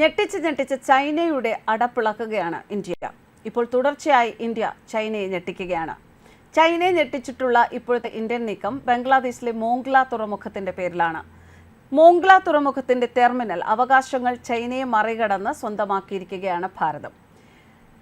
ഞെട്ടിച്ച് ഞെട്ടിച്ച് ചൈനയുടെ അടപ്പിളക്കുകയാണ് ഇന്ത്യ. ഇപ്പോൾ തുടർച്ചയായി ഇന്ത്യ ചൈനയെ ഞെട്ടിക്കുകയാണ്. ചൈനയെ ഞെട്ടിച്ചിട്ടുള്ള ഇപ്പോഴത്തെ ഇന്ത്യൻ നീക്കം ബംഗ്ലാദേശിലെ മോംഗ്ല തുറമുഖത്തിന്റെ പേരിലാണ്. മോംഗ്ല തുറമുഖത്തിന്റെ ടെർമിനൽ അവകാശങ്ങൾ ചൈനയെ മറികടന്ന് സ്വന്തമാക്കിയിരിക്കുകയാണ് ഭാരതം.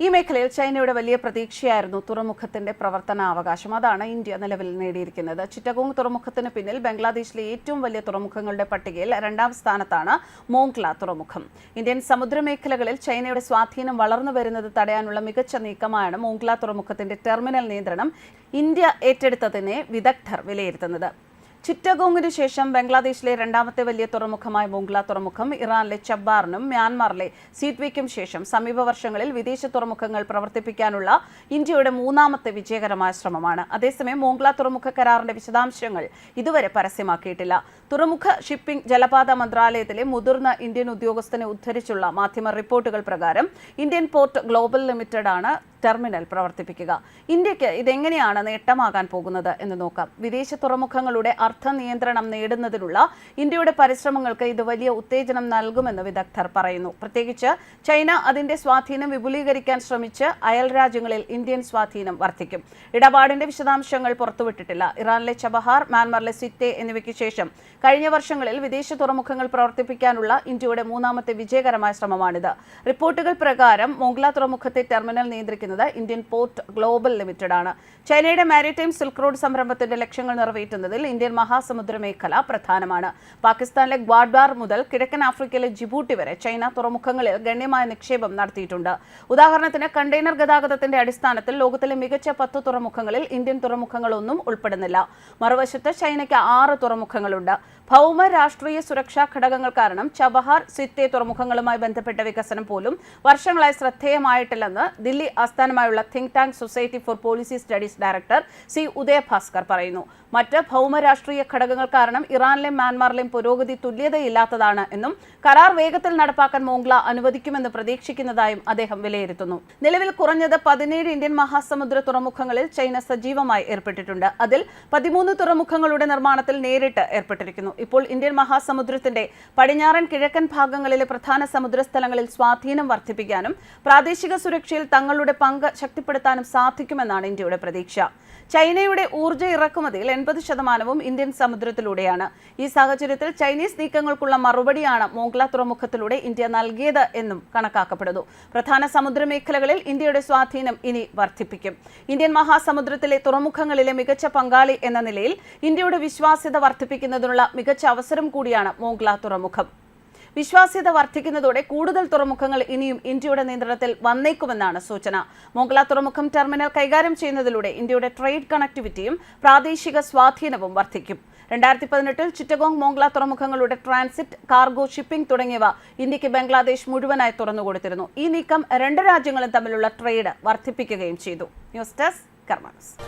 ഈ മേഖലയിൽ ചൈനയുടെ വലിയ പ്രതീക്ഷയായിരുന്നു തുറമുഖത്തിന്റെ പ്രവർത്തനാവകാശം അതാണ് ഇന്ത്യ നിലവിൽ നേടിയിരിക്കുന്നത്. ചിറ്റഗോങ് തുറമുഖത്തിന് പിന്നിൽ ബംഗ്ലാദേശിലെ ഏറ്റവും വലിയ തുറമുഖങ്ങളുടെ പട്ടികയിൽ രണ്ടാം സ്ഥാനത്താണ് മോങ്ക്ല തുറമുഖം. ഇന്ത്യൻ സമുദ്രമേഖലകളിൽ ചൈനയുടെ സ്വാധീനം വളർന്നു വരുന്നത് തടയാനുള്ള മികച്ച നീക്കമാണ് മോങ്ക്ല തുറമുഖത്തിന്റെ ടെർമിനൽ നിയന്ത്രണം ഇന്ത്യ ഏറ്റെടുത്തതിനെ വിദഗ്ധർ വിലയിരുത്തുന്നത്. ചിറ്റഗോങ്ങിന് ശേഷം ബംഗ്ലാദേശിലെ രണ്ടാമത്തെ വലിയ തുറമുഖമായ മോംഗ്ല തുറമുഖം ഇറാനിലെ ചബ്ബാറിനും മ്യാൻമാറിലെ സീറ്റ്വിക്കും ശേഷം സമീപ വർഷങ്ങളിൽ വിദേശ തുറമുഖങ്ങൾ പ്രവർത്തിപ്പിക്കാനുള്ള ഇന്ത്യയുടെ മൂന്നാമത്തെ വിജയകരമായ ശ്രമമാണ്. അതേസമയം മോംഗ്ല തുറമുഖ കരാറിന്റെ വിശദാംശങ്ങൾ ഇതുവരെ പരസ്യമാക്കിയിട്ടില്ല. തുറമുഖ ഷിപ്പിംഗ് ജലപാത മന്ത്രാലയത്തിലെ മുതിർന്ന ഇന്ത്യൻ ഉദ്യോഗസ്ഥനെ ഉദ്ധരിച്ചുള്ള മാധ്യമ റിപ്പോർട്ടുകൾ പ്രകാരം ഇന്ത്യൻ പോർട്ട് ഗ്ലോബൽ ലിമിറ്റഡ് ആണ് ടെർമിനൽ പ്രവർത്തിപ്പിക്കുക. ഇന്ത്യയ്ക്ക് ഇതെങ്ങനെയാണ് നേട്ടമാകാൻ പോകുന്നത് എന്ന് നോക്കാം. വിദേശ തുറമുഖങ്ങളുടെ അർത്ഥ നിയന്ത്രണം നേടുന്നതിനുള്ള ഇന്ത്യയുടെ പരിശ്രമങ്ങൾക്ക് ഇത് വലിയ ഉത്തേജനം നൽകുമെന്ന് വിദഗ്ധർ പറയുന്നു. പ്രത്യേകിച്ച് ചൈന അതിന്റെ സ്വാധീനം വിപുലീകരിക്കാൻ ശ്രമിച്ച് അയൽ രാജ്യങ്ങളിൽ ഇന്ത്യൻ സ്വാധീനം വർദ്ധിക്കും. ഇടപാടിന്റെ വിശദാംശങ്ങൾ പുറത്തുവിട്ടിട്ടില്ല. ഇറാനിലെ ചബഹാർ മ്യാൻമറിലെ സിറ്റെ എന്നിവയ്ക്ക് ശേഷം കഴിഞ്ഞ വർഷങ്ങളിൽ വിദേശ തുറമുഖങ്ങൾ പ്രവർത്തിപ്പിക്കാനുള്ള ഇന്ത്യയുടെ മൂന്നാമത്തെ വിജയകരമായ ശ്രമമാണിത്. റിപ്പോർട്ടുകൾ പ്രകാരം മോംഗ്ല തുറമുഖത്തെ ടെർമിനൽ നിയന്ത്രിക്കുന്നത് ഇന്ത്യൻ പോർട്ട് ഗ്ലോബൽ ലിമിറ്റഡ് ആണ് ചൈനയുടെ മാരിടൈം സിൽക്ക് റോഡ് സംരംഭത്തിന്റെ ലക്ഷ്യങ്ങൾ നിറവേറ്റുന്നതിൽ ഇന്ത്യൻ മഹാസമുദ്ര മേഖല പ്രധാനമാണ്. പാകിസ്ഥാനിലെ ഗ്വാഡ്ബാർ മുതൽ കിഴക്കൻ ആഫ്രിക്കയിലെ ജിബൂട്ടി വരെ ചൈന തുറമുഖങ്ങളിൽ ഗണ്യമായ നിക്ഷേപം നടത്തിയിട്ടുണ്ട്. ഉദാഹരണത്തിന് കണ്ടെയ്നർ ഗതാഗതത്തിന്റെ അടിസ്ഥാനത്തിൽ ലോകത്തിലെ മികച്ച പത്ത് തുറമുഖങ്ങളിൽ ഇന്ത്യൻ തുറമുഖങ്ങളൊന്നും ഉൾപ്പെടുന്നില്ല. മറുവശത്ത് ചൈനയ്ക്ക് ആറ് തുറമുഖങ്ങളുണ്ട്. ഭൗമ രാഷ്ട്രീയ സുരക്ഷാ ഘടകങ്ങൾ കാരണം ചബഹാർ സിത്തെ തുറമുഖങ്ങളുമായി ബന്ധപ്പെട്ട വികസനം പോലും വർഷങ്ങളായി ശ്രദ്ധേയമായിട്ടില്ലെന്ന് ദില്ലി ആസ്ഥാനമായുള്ള think tank society for policy studies director C Uday Bhaskar പറയുന്നു. മറ്റ് ഭൗമ രാഷ്ട്രീയ ഘടകങ്ങൾ കാരണം ഇറാനിലെയും മ്യാൻമാറിലെയും പുരോഗതി തുല്യതയില്ലാത്തതാണ് എന്നും കരാർ വേഗത്തിൽ നടപ്പാക്കാൻ മോംഗ്ല അനുവദിക്കുമെന്ന് പ്രതീക്ഷിക്കുന്നതായും അദ്ദേഹം വിലയിരുത്തുന്നു. നിലവിൽ കുറഞ്ഞത് പതിനേഴ് ഇന്ത്യൻ മഹാസമുദ്ര തുറമുഖങ്ങളിൽ ചൈന സജീവമായി ഏർപ്പെട്ടിട്ടുണ്ട്. അതിൽ പതിമൂന്ന് തുറമുഖങ്ങളുടെ നിർമ്മാണത്തിൽ നേരിട്ട് ഏർപ്പെട്ടിരിക്കുന്നു. ഇപ്പോൾ ഇന്ത്യൻ മഹാസമുദ്രത്തിന്റെ പടിഞ്ഞാറൻ കിഴക്കൻ ഭാഗങ്ങളിലെ പ്രധാന സമുദ്രസ്ഥലങ്ങളിൽ സ്വാധീനം വർദ്ധിപ്പിക്കാനും പ്രാദേശിക സുരക്ഷയിൽ തങ്ങളുടെ പങ്ക് ശക്തിപ്പെടുത്താനും സാധിക്കുമെന്നാണ് ഇന്ത്യയുടെ പ്രതീക്ഷ. ചൈനയുടെ ഊർജ ഇറക്കുമതിയിൽ എൺപത് ശതമാനവും ഇന്ത്യൻ സമുദ്രത്തിലൂടെയാണ്. ഈ സാഹചര്യത്തിൽ ചൈനീസ് നീക്കങ്ങൾക്കുള്ള മറുപടിയാണ് മോംഗ്ല തുറമുഖത്തിലൂടെ ഇന്ത്യ നൽകിയത് എന്നും കണക്കാക്കപ്പെടുന്നു. പ്രധാന സമുദ്ര മേഖലകളിൽ ഇന്ത്യയുടെ സ്വാധീനം ഇനി വർദ്ധിപ്പിക്കും. ഇന്ത്യൻ മഹാസമുദ്രത്തിലെ തുറമുഖങ്ങളിലെ മികച്ച പങ്കാളി എന്ന നിലയിൽ ഇന്ത്യയുടെ വിശ്വാസ്യത വർദ്ധിപ്പിക്കുന്നതിനുള്ള മികച്ച അവസരം കൂടിയാണ് മോംഗ്ല തുറമുഖം. വിശ്വാസ്യത വർദ്ധിക്കുന്നതോടെ കൂടുതൽ തുറമുഖങ്ങൾ ഇനിയും ഇന്ത്യയുടെ നിയന്ത്രണത്തിൽ വന്നേക്കുമെന്നാണ് സൂചന. മോംഗ്ല തുറമുഖം ടെർമിനൽ കൈകാര്യം ചെയ്യുന്നതിലൂടെ ഇന്ത്യയുടെ ട്രേഡ് കണക്ടിവിറ്റിയും പ്രാദേശിക സ്വാധീനവും വർദ്ധിക്കും. രണ്ടായിരത്തി പതിനെട്ടിൽ ചിറ്റഗോങ് മോംഗ്ല തുറമുഖങ്ങളുടെ ട്രാൻസിറ്റ് കാർഗോ ഷിപ്പിംഗ് തുടങ്ങിയവ ഇന്ത്യയ്ക്ക് ബംഗ്ലാദേശ് മുഴുവനായി തുറന്നുകൊടുത്തിരുന്നു. ഈ നീക്കം രണ്ട് രാജ്യങ്ങളും തമ്മിലുള്ള ട്രേഡ് വർദ്ധിപ്പിക്കുകയും ചെയ്തു. News desk കർമാനസ്